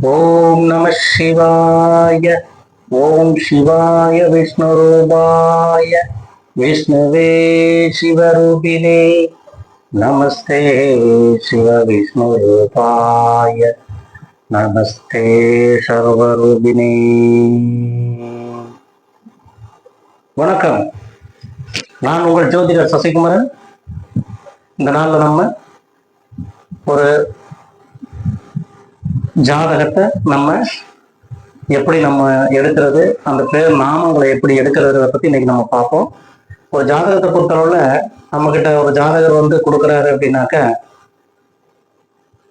ஓம் நம சிவாய ஓம் சிவாய விஷ்ணுரூபாய விஷ்ணுவே சிவரூபிணே நமஸ்தே சிவ விஷ்ணு ரூபாய நமஸ்தே சர்வரூபிணே வணக்கம். நான் உங்கள் ஜோதிடர் சசிகுமரன். இந்த நாளில் நம்ம ஒரு ஜாதகத்தை நம்ம எப்படி நம்ம எடுக்கிறது அந்த பேர் நாமங்களை எப்படி எடுக்கிறத பத்தி இன்னைக்கு நம்ம பார்ப்போம். ஒரு ஜாதகத்தை பொறுத்தளவுல நம்ம கிட்ட ஒரு ஜாதகர் வந்து கொடுக்குறாரு அப்படின்னாக்க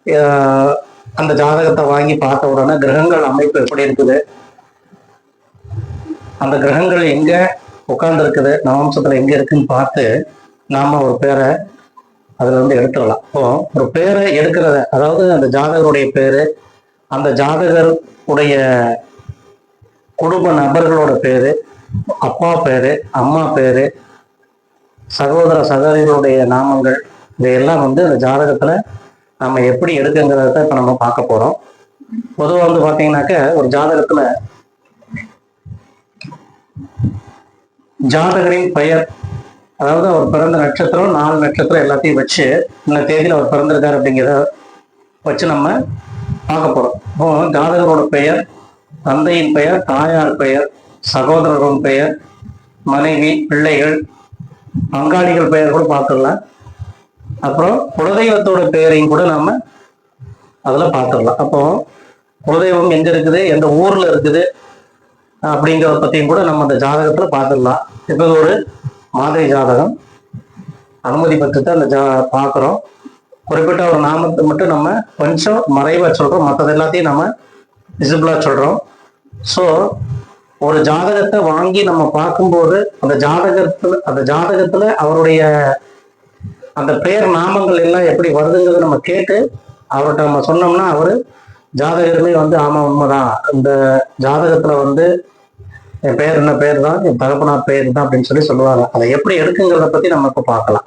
ஆஹ் அந்த ஜாதகத்தை வாங்கி பார்த்த உடனே கிரகங்கள் அமைப்பு எப்படி இருக்குது? அந்த கிரகங்கள் எங்க உட்கார்ந்து இருக்குது நவம்சத்துல எங்க இருக்குன்னு பார்த்து நாம ஒரு பேரை அதுல இருந்து எடுத்துடலாம். இப்போ ஒரு பேரை எடுக்கிறத அதாவது அந்த ஜாதகருடைய பேரு அந்த ஜாதகர் உடைய குடும்ப நபர்களோட பேரு அப்பா பேரு அம்மா பேரு சகோதர சகோதரிகளுடைய நாமங்கள் இதையெல்லாம் வந்து அந்த ஜாதகத்துல நம்ம எப்படி எடுக்குங்கிறத இப்ப நம்ம பார்க்க போறோம். பொதுவா வந்து பாத்தீங்கன்னாக்க ஒரு ஜாதகத்துல ஜாதகரின் பெயர் அதாவது அவர் பிறந்த நட்சத்திரம் நாலு நட்சத்திரம் எல்லாத்தையும் வச்சு இந்த தேதியில் அவர் பிறந்திருக்காரு அப்படிங்கிறத வச்சு நம்ம பார்க்க போறோம். இப்போ ஜாதகரோட பெயர் தந்தையின் பெயர் தாயார் பெயர் சகோதரரின் பெயர் மனைவி பிள்ளைகள் பங்காளிகள் பெயர் கூட பார்த்துடலாம். அப்புறம் குலதெய்வத்தோட பெயரையும் கூட நாம அதில் பார்த்துடலாம். அப்போ குலதெய்வம் எங்க இருக்குது எந்த ஊர்ல இருக்குது அப்படிங்கிறத பத்தியும் கூட நம்ம அந்த ஜாதகத்துல பார்த்துடலாம். இப்போ ஒரு மாதிரி ஜாதகம். அனுமதி பெற்றுட்டு அந்த ஜா பார்க்குறோம். குறிப்பிட்ட ஒரு நாமத்தை மட்டும் நம்ம கொஞ்சம் மறைவா சொல்றோம். மற்றது எல்லாத்தையும் நம்ம விசிபிளா சொல்றோம். ஸோ ஒரு ஜாதகத்தை வாங்கி நம்ம பார்க்கும்போது அந்த ஜாதகத்துல அந்த ஜாதகத்துல அவருடைய அந்த பெயர் நாமங்கள் எல்லாம் எப்படி வருதுங்கிறத நம்ம கேட்டு அவர்கிட்ட நம்ம சொன்னோம்னா அவரு ஜாதகருமே வந்து ஆமா உண்மைதான். இந்த ஜாதகத்துல வந்து என் பேர் என்ன பேர் தான்? என் தகப்பனார் பேர் தான்? அப்படின்னு சொல்லி சொல்லுவாங்க. அதை எப்படி எடுக்குங்கிறத பத்தி நம்ம இப்போ பார்க்கலாம்.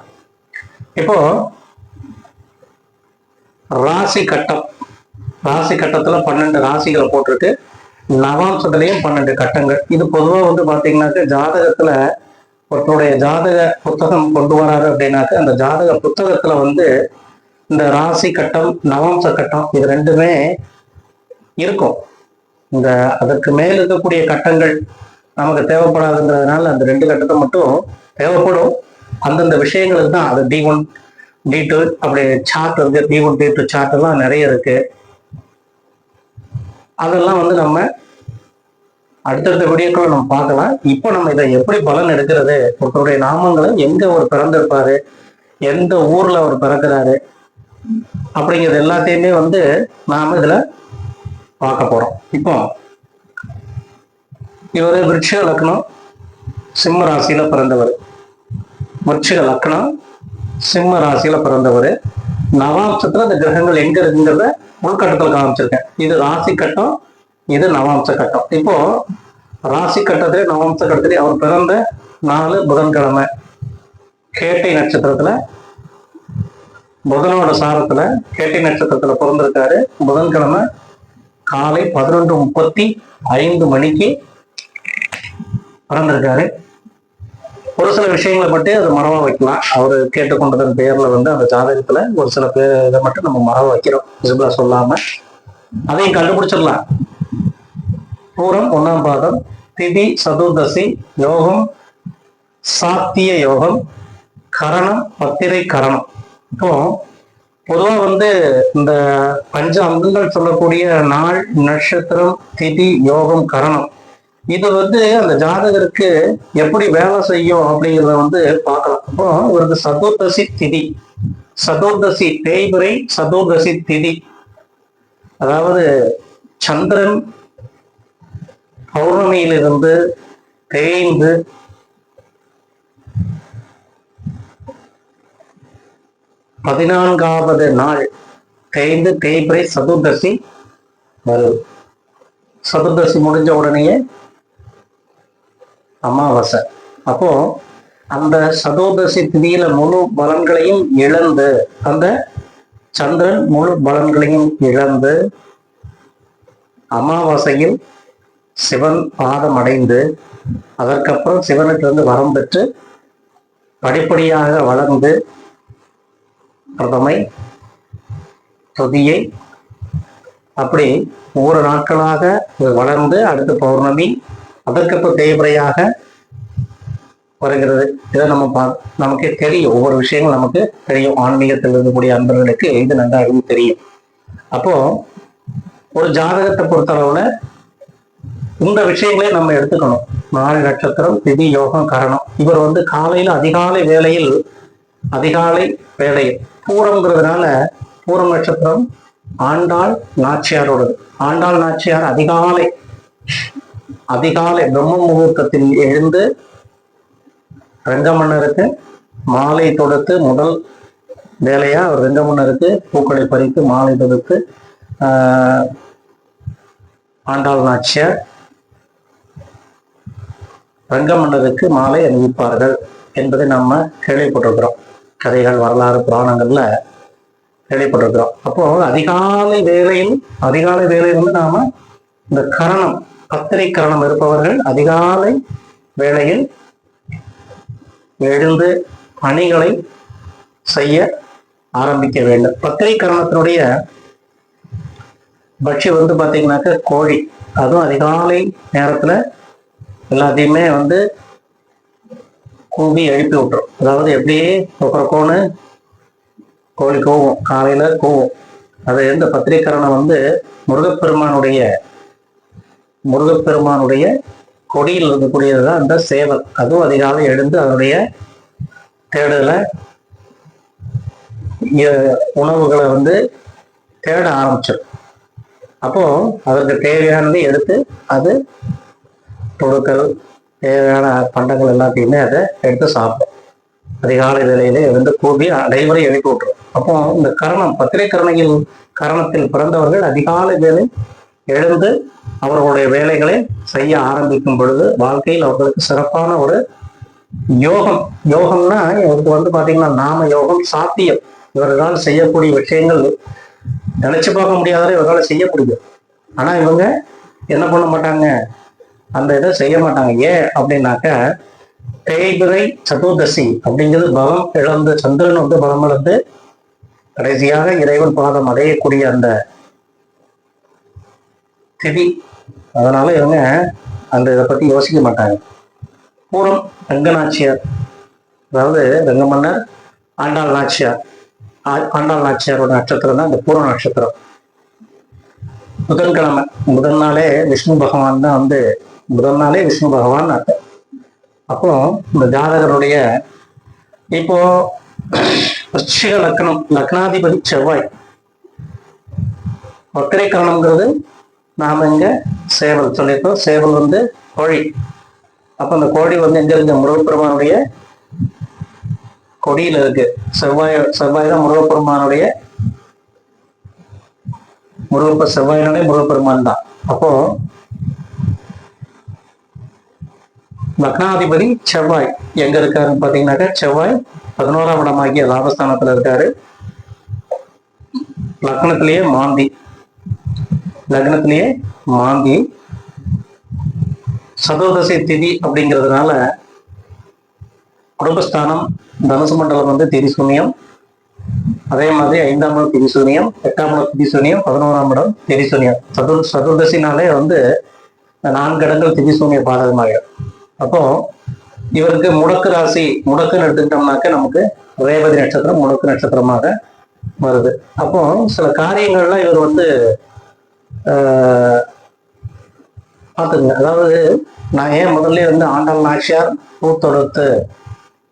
இப்போ ராசி கட்டம். ராசி கட்டத்துல பன்னெண்டு ராசிகளை போட்டிருக்கு. நவாம்சத்துலயும் பன்னெண்டு கட்டங்கள். இது பொதுவா வந்து பாத்தீங்கன்னாக்க ஜாதகத்துல ஒருத்தருடைய ஜாதக புத்தகம் கொண்டு வராரு அப்படின்னாக்க அந்த ஜாதக புத்தகத்துல வந்து இந்த ராசி கட்டம் நவாம்ச கட்டம் இது ரெண்டுமே இருக்கும். இந்த அதற்கு மேல் இருக்கக்கூடிய கட்டங்கள் நமக்கு தேவைப்படாதுங்கிறதுனால அந்த ரெண்டு கட்டத்தை மட்டும் தேவைப்படும். அந்தந்த விஷயங்களுக்கு தான் அது டி ஒன் டி டூ அப்படி சார்ட் இருக்கு D one D two chart எல்லாம் நிறைய இருக்கு. அதெல்லாம் வந்து நம்ம அடுத்தடுத்த வீடியோக்களை நம்ம பார்க்கலாம். இப்போ நம்ம இதை எப்படி பலன் எடுக்கிறது? ஒருத்தருடைய நாமங்களை எங்க அவர் பிறந்திருப்பாரு? எந்த ஊர்ல அவர் பிறக்கிறாரு? அப்படிங்கிறது எல்லாத்தையுமே வந்து நாம இதுல பார்க்க போறோம். இப்போ இவர் விருட்ச லக்னம் சிம்ம ராசியில பிறந்தவர். விருட்ச லக்னம் சிம்ம ராசியில பிறந்தவர். நவாம்சத்துல இந்த கிரகங்கள் எங்க இருக்குங்கிறத உள்கட்டத்தில் காமிச்சிருக்கேன். இது ராசி கட்டம் இது நவாம்ச கட்டம். இப்போ ராசி கட்டத்திலே நவாம்ச கட்டத்திலே அவர் பிறந்த நாலு புதன்கிழமை. கேட்டை நட்சத்திரத்துல புதனோட சாரத்துல கேட்டை நட்சத்திரத்துல பிறந்திருக்காரு. புதன்கிழமை காலை பதினொன்று முப்பத்தி ஐந்து மணிக்கு பிறந்திருக்காரு. ஒரு சில விஷயங்களை பற்றி அதை மரவா வைக்கலாம். அவர் கேட்டுக்கொண்டதன் பெயர்ல வந்து அந்த ஜாதகத்துல ஒரு சில பேர் இதை மட்டும் நம்ம மரவா வைக்கிறோம். விசிபிளா சொல்லாம. அதையும் கண்டுபிடிச்சிடலாம். பூரம் ஒன்னாம் பாதம். திதி சதுர்தசி யோகம் சாத்திய யோகம் கரணம் பத்திரை கரணம். இப்போ பொதுவா வந்து இந்த பஞ்ச அங்கங்கள் சொல்லக்கூடிய நாள் நட்சத்திரம் திதி யோகம் கரணம் இது வந்து அந்த ஜாதகருக்கு எப்படி வேலை செய்யும் அப்படிங்கிறத வந்து பார்க்கலாம். அப்போ இவருக்கு சதுர்தசி திதி. சதுர்தசி தேய்பிரை சதுர்தசி திதி. அதாவது சந்திரன் பௌர்ணமியிலிருந்து தேய்ந்து பதினான்காவது நாள் தேய்ந்து தேய்பிரை சதுர்தசி வருது. சதுர்தசி முடிஞ்ச உடனேயே அமாவாசை. அப்போ அந்த சதோதசி திதியில முழு பலன்களையும் இழந்து அந்த சந்திரன் முழு பலன்களையும் இழந்து அமாவாசையில் சிவன் பாதம் அடைந்து அதற்கப்புறம் சிவனிட்டிருந்து வரம் பெற்று படிப்படியாக வளர்ந்து பிரதமை துதியை அப்படி ஒவ்வொரு நாட்களாக வளர்ந்து அடுத்து பௌர்ணமி அதற்கப்புறம் தேய்பிரையாக வருகிறது. இதை நம்ம பா நமக்கு தெரியும். ஒவ்வொரு விஷயங்களும் நமக்கு தெரியும். ஆன்மீகத்தில் இருக்கக்கூடிய அன்பர்களுக்கு இது நன்றாகவும் தெரியும். அப்போ ஒரு ஜாதகத்தை பொறுத்தளவுல இந்த விஷயங்களே நம்ம எடுத்துக்கணும். நாலு நட்சத்திரம் திதி யோகம் கரணம். இவர் வந்து காலையில அதிகாலை வேளையில் அதிகாலை வேளையில் பூரம்ங்கிறதுனால பூரம் நட்சத்திரம் ஆண்டாள் நாச்சியாரோடது. ஆண்டாள் நாச்சியார் அதிகாலை அதிகாலை பிரம்ம முகூர்த்தத்தில் எழுந்து ரங்கமன்னருக்கு மாலை தொடுத்து முதல் வேலையா அவர் ரங்கமன்னருக்கு பூக்களை பறித்து மாலை தொடுத்து ஆஹ், ஆண்டாள் நாச்சியார் ரங்கமன்னருக்கு மாலை அணிவிப்பார்கள் என்பதை நம்ம கேள்விப்பட்டிருக்கிறோம். கதைகள் வரலாறு புராணங்கள்ல கேள்விப்பட்டிருக்கிறோம். அப்போ அதிகாலை வேலையில் அதிகாலை வேலையில் வந்து நாம இந்த கரணம் பத்திரை கரணம் இருப்பவர்கள் அதிகாலை வேளையில் எழுந்து பணிகளை செய்ய ஆரம்பிக்க வேண்டும். பத்திரை கரணத்தினுடைய பட்சி வந்து பார்த்தீங்கன்னாக்க கோழி. அதுவும் அதிகாலை நேரத்துல எல்லாத்தையுமே வந்து கூவி எழுப்பி விட்டுரும். அதாவது எப்படியே கொக்கரக்கோன்னு கோழி கூவும். காலையில கூவும். அது இந்த பத்திரிகரணம் வந்து முருகப்பெருமானுடைய முருகப்பெருமானுடைய கொடியில் இருக்கக்கூடியது தான் அந்த சேவல். அதுவும் அதிகாலை எழுந்து அதனுடைய தேடலை உணவுகளை வந்து தேட ஆரம்பிச்சிடும் அப்போ அதற்கு தேவையானதை எடுத்து அது தொடுக்கல் தேவையான பண்டங்கள் எல்லாத்தையுமே அதை எடுத்து சாப்பிடும் அதிகாலை வேலையில எழுந்து கூவி அனைவரை எழுப்பி விட்டுரும். அப்போ இந்த கரணம் பத்திரை கரணையில் கரணத்தில் பிறந்தவர்கள் அதிகாலை வேலை எழுந்து அவர்களுடைய வேலைகளை செய்ய ஆரம்பிக்கும் பொழுது வாழ்க்கையில் அவர்களுக்கு சிறப்பான ஒரு யோகம். யோகம்னா இவருக்கு வந்து பாத்தீங்கன்னா நாம யோகம் சாத்தியம். இவர்களால் செய்யக்கூடிய விஷயங்கள் நினைச்சு பார்க்க முடியாத இவர்களால் செய்ய முடியும். ஆனா இவங்க என்ன பண்ண மாட்டாங்க? அந்த இதை செய்ய மாட்டாங்க. ஏன் அப்படின்னாக்க தேய்பிரை சதுர்தசி அப்படிங்கிறது பலம் இழந்து சந்திரன் வந்து பலம் இழந்து கடைசியாக இறைவன் பாதம் அடையக்கூடிய அந்த திதி. அதனால இவங்க அந்த இதை பத்தி யோசிக்க மாட்டாங்க. பூரம் ரங்கநாச்சியார். அதாவது ரங்கமன்னர் ஆண்டாள் நாச்சியார். ஆண்டாள் நாச்சியாரோட நட்சத்திரம் தான் இந்த பூர நட்சத்திரம். புதன்கிழமை முதல் நாளே விஷ்ணு பகவான் தான் வந்து முதல் நாளே விஷ்ணு பகவான் அர்த்தம் அப்போ இந்த ஜாதகருடைய இப்போ விருச்சிக லக்னம் லக்னாதிபதி செவ்வாய். வக்கரை கரணம்ங்கிறது நாம இங்க சேவல் சொல்லியிருக்கோம். சேவல் வந்து கோழி. அப்ப அந்த கோழி வந்து எங்க இருக்கு? முருகப்பெருமானுடைய கொடியில இருக்கு. செவ்வாய் செவ்வாய் தான் முருகப்பெருமானுடைய முருகப்ப செவ்வாயினாலே முருகப்பெருமான் தான். அப்போ லக்னாதிபதி செவ்வாய் எங்க இருக்காருன்னு பாத்தீங்கன்னாக்கா செவ்வாய் பதினோராம் இடமாகிய லாபஸ்தானத்துல இருக்காரு. லக்னத்திலேயே மாந்தி. லக்னத்திலேயே மாந்தி சதோதசை திதி அப்படிங்கிறதுனால குடும்பஸ்தானம் தனுசு மண்டலம் வந்து திரிசூன்யம் அதே மாதிரி ஐந்தாம் இடம் திரிசூன்யம் எட்டாம் இடம் திரிசூன்யம் பதினோராம் இடம் திரிசூன்யம் சதுர் சதுர்தசினாலே வந்து நான்கு இடங்கள் திரிசூன்ய பாதகமாகிடும் அப்போ இவருக்கு முடக்கு ராசி முடக்குன்னு எடுத்துக்கிட்டோம்னாக்க நமக்கு ரேவதி நட்சத்திரம் முடக்கு நட்சத்திரமாக வருது. அப்போ சில காரியங்கள்லாம் இவர் வந்து பார்த்துங்க அதாவது நான் ஏன் முதல்ல வந்து ஆண்டாள் நாச்சியார் பூத்தொடுத்து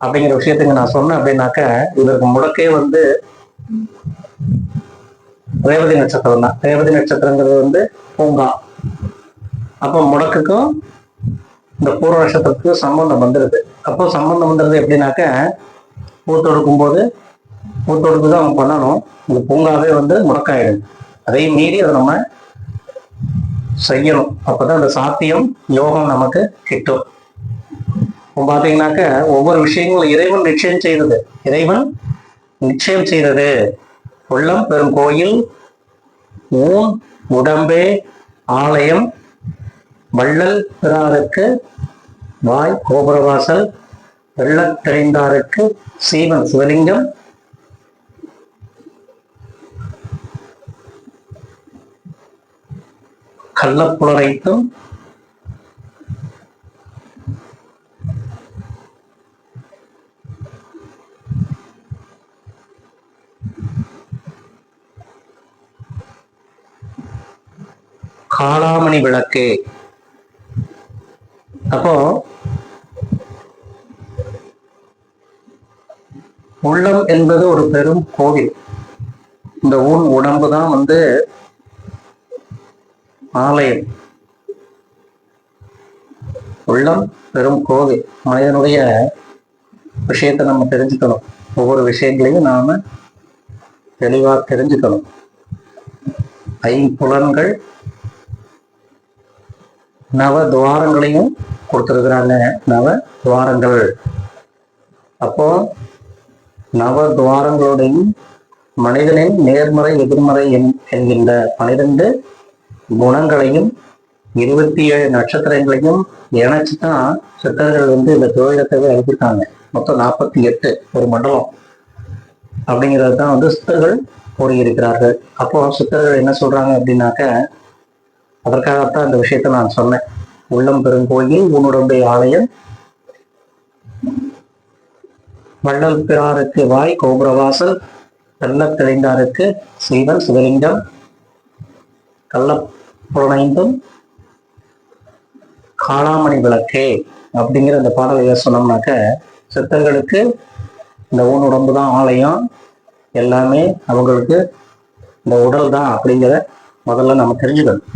அப்படிங்கிற விஷயத்துக்கு நான் சொன்னேன் அப்படின்னாக்க இதற்கு முடக்கே வந்து ரேவதி நட்சத்திரம் தான். ரேவதி நட்சத்திரங்கிறது வந்து பூங்கா. அப்போ முடக்குக்கும் இந்த பூர்வ நட்சத்திரத்துக்கு சம்பந்தம் வந்துடுது அப்போ சம்பந்தம் வந்துடுது எப்படின்னாக்க பூத்தொடுக்கும் போது பூத்தொடுக்கு தான் அவங்க பண்ணணும். இந்த பூங்காவே வந்து முடக்காயிடும். அதையும் மீறி அதை நம்ம செய்யணும். அப்பதான் அந்த சாத்தியம் யோகம் நமக்கு கிட்டும். இப்போ பாத்தீங்கன்னாக்க ஒவ்வொரு விஷயங்களும் இறைவன் நிச்சயம் செய்தது. இறைவன் நிச்சயம் செய்தது. உள்ளம் பெரும் கோயில் ஊன் உடம்பே ஆலயம் வள்ளல் பிறாருக்கு வாய் கோபுரவாசல் வெள்ளத் தெரிந்தாருக்கு சீவன் சிவலிங்கம் கள்ளப்புலரைத்தும் காளாமணி விளக்கு. அப்போ உள்ளம் என்பது ஒரு பெரும் கோவில். இந்த ஊன் உடம்பு தான் வந்து ஆலயம். உள்ளம் பெரும் கோவில். மனிதனுடைய விஷயத்தை நம்ம தெரிஞ்சுக்கணும். ஒவ்வொரு விஷயங்களையும் நாம தெளிவா தெரிஞ்சுக்கணும். ஐம்புலன்கள் நவ துவாரங்களையும் கொடுத்திருக்கிறாங்க. நவ துவாரங்கள். அப்போ நவ துவாரங்களுடையும் மனிதனின் நேர்மறை எதிர்மறை என்- என்கின்ற பனிரெண்டு குணங்களையும் இருபத்தி ஏழு நட்சத்திரங்களையும் இணைச்சு தான் சித்தர்கள் வந்து இந்த ஜோதிடத்தை எழுதியிருக்காங்க. மொத்தம் நாற்பத்தி எட்டு ஒரு மண்டலம். அப்படிங்கிறது தான் வந்து சித்தர்கள் கூறியிருக்கிறார்கள். அப்போ சித்தர்கள் என்ன சொல்றாங்க அப்படின்னாக்க அதற்காகத்தான் இந்த விஷயத்தை நான் சொன்னேன். உள்ளம் பெருங்கோயில் உன்னுடைய ஆலயம் வள்ளல் பிறாருக்கு வாய் கோபுரவாசல் வெள்ளத் தெளிந்தாருக்கு சீவன் சிவலிங்கம் கள்ளப்புலனைந்தும் காளாமணி விளக்கே அப்படிங்கிற அந்த பாடலை சொன்னோம்னாக்க சித்தர்களுக்கு இந்த ஊன் உடம்பு தான் ஆலயம் எல்லாமே அவங்களுக்கு இந்த உடல் தான் அப்படிங்கிற முதல்ல நம்ம தெரிஞ்சுக்கணும்.